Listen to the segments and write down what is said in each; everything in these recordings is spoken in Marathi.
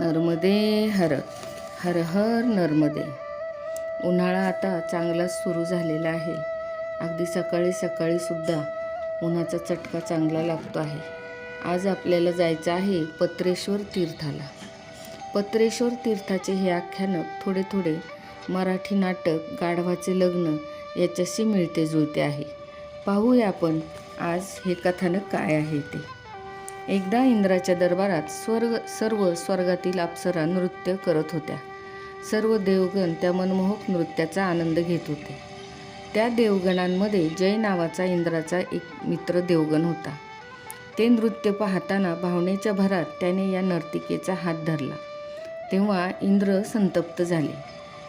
नर्मदे हर हर हर नर्मदे. उन्हाळा आता चांगलाच सुरू झालेला आहे. अगदी सकाळी सकाळी सुद्धा उन्हाचा चटका चांगला लागतो आहे. आज आपल्याला जायचं आहे पत्रेश्वर तीर्थाला. पत्रेश्वर तीर्थाचे हे आख्यानक थोडे थोडे मराठी नाटक गाढवाचे लग्न याच्याशी मिळते जुळते आहे. पाहूया आपण आज हे कथानक काय आहे ते. एकदा इंद्राच्या दरबारात स्वर्ग सर्व स्वर्गातील अप्सरा नृत्य करत होत्या. सर्व देवगण त्या मनमोहक नृत्याचा आनंद घेत होते. त्या देवगणांमध्ये जय नावाचा इंद्राचा एक मित्र देवगण होता. ते नृत्य पाहताना भावनेच्या भरात त्याने या नर्तिकेचा हात धरला. तेव्हा इंद्र संतप्त झाले.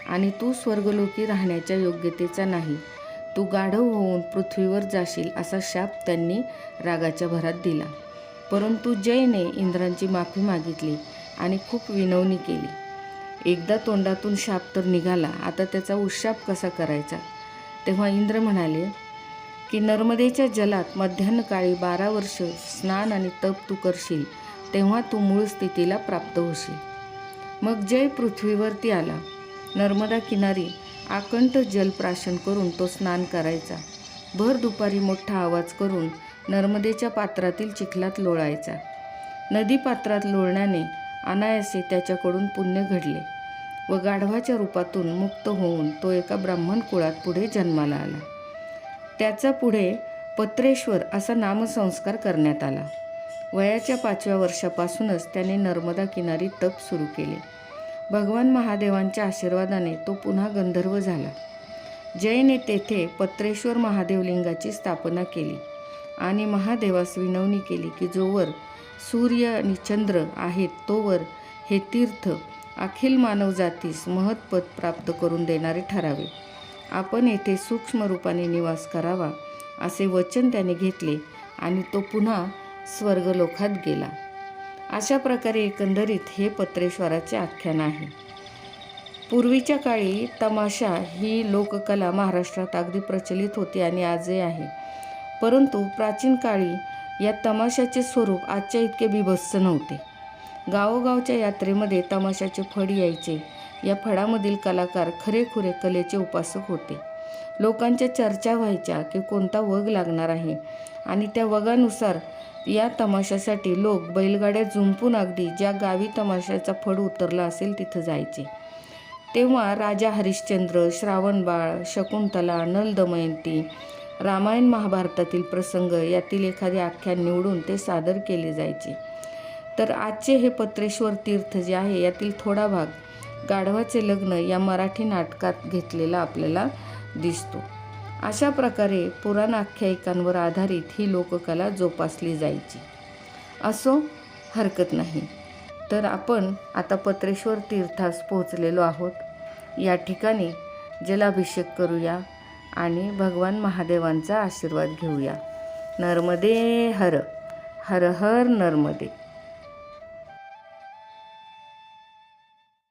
आणि तू स्वर्गलोकी राहण्याच्या योग्यतेचा नाही. तू गाढव होऊन पृथ्वीवर जाशील असा शाप त्यांनी रागाच्या भरात दिला. परंतु जयने इंद्रांची माफी मागितली आणि खूप विनवणी केली. एकदा तोंडातून शाप तर निघाला आता त्याचा उशाप कसा करायचा? तेव्हा इंद्र म्हणाले की नर्मदेच्या जलात मध्यान्हकाळी बारा वर्ष स्नान आणि तप तू करशील तेव्हा तू मूळ स्थितीला प्राप्त होशील. मग जय पृथ्वीवरती आला. नर्मदा किनारी आकंठ जलप्राशन करून तो स्नान करायचा. भर दुपारी मोठा आवाज करून नर्मदेच्या पात्रातील चिखलात लोळायचा. नदी पात्रात लोळण्याने अनायासे त्याच्याकडून पुण्य घडले व गाढवाच्या रूपातून मुक्त होऊन तो एका ब्राह्मण कुळात पुढे जन्माला आला. त्याचा पुढे पत्रेश्वर असा नामसंस्कार करण्यात आला. वयाच्या पाचव्या वर्षापासूनच त्याने नर्मदा किनारी तप सुरू केले. भगवान महादेवांच्या आशीर्वादाने तो पुन्हा गंधर्व झाला. जयने तेथे पत्रेश्वर महादेवलिंगाची स्थापना केली. आणि महादेवास विनवणी केली की जोवर सूर्य आणि चंद्र आहेत तोवर हे तीर्थ अखिल मानवजातीस महत्पद प्राप्त करून देणारे ठरावे. आपण येथे सूक्ष्म रूपाने निवास करावा असे वचन त्याने घेतले आणि तो पुन्हा स्वर्गलोकात गेला. अशा प्रकारे एकंदरीत हे पत्रेश्वराचे आख्यान आहे. पूर्वीच्या काळी तमाशा ही लोककला महाराष्ट्रात अगदी प्रचलित होती आणि आजही आहे. परंतु प्राचीन काळी या तमाशाचे स्वरूप आजच्या इतके बिभत्स नव्हते. गावोगावच्या यात्रेमध्ये तमाशाचे फड यायचे. या फडामधील कलाकार खरेखुरे कलेचे उपासक होते. लोकांच्या चर्चा व्हायच्या की कोणता वग लागणार आहे आणि त्या वगानुसार या तमाशासाठी लोक बैलगाड्या जुंपून अगदी ज्या गावी तमाशाचा फड उतरला असेल तिथं जायचे. तेव्हा राजा हरिश्चंद्र श्रावणबाळ शकुंतला नल दमयंती रामायण महाभारतातील प्रसंग यातील एखादे आख्यान निवडून ते सादर केले जायचे. तर आजचे हे पत्रेश्वर तीर्थ जे आहे यातील थोडा भाग गाढवाचे लग्न या मराठी नाटकात घेतलेला आपल्याला दिसतो. अशा प्रकारे पुराण आख्यायिकांवर आधारित ही लोककला जोपासली जायची. असो हरकत नाही. तर आपण आता पत्रेश्वर तीर्थास पोहोचलेलो आहोत. या ठिकाणी जलाभिषेक करूया. आणि भगवान महादेवांचा आशीर्वाद घेऊया. नर्मदे हर हर हर नर्मदे.